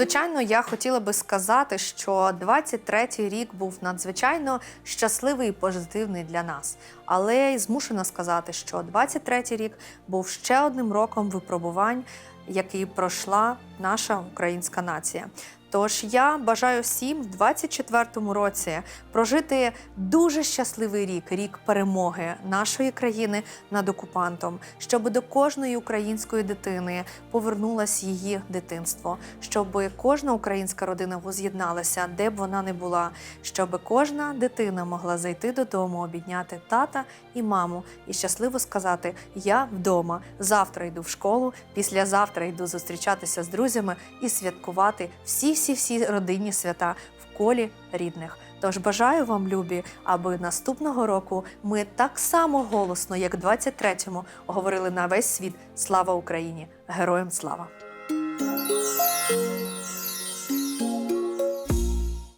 Звичайно, я хотіла би сказати, що 23-й рік був надзвичайно щасливий і позитивний для нас. Але й змушена сказати, що 23-й рік був ще одним роком випробувань, який пройшла наша українська нація. Тож я бажаю всім в 24-му році прожити дуже щасливий рік, рік перемоги нашої країни над окупантом, щоб до кожної української дитини повернулось її дитинство, щоб кожна українська родина воз'єдналася, де б вона не була, щоб кожна дитина могла зайти додому, обідняти тата і маму і щасливо сказати: Я вдома, завтра йду в школу, післязавтра йду зустрічатися з друзями і святкувати всі всі всі родинні свята в колі рідних. Тож бажаю вам, любі, аби наступного року ми так само голосно, як в 23-му, говорили на весь світ Слава Україні! Героям слава!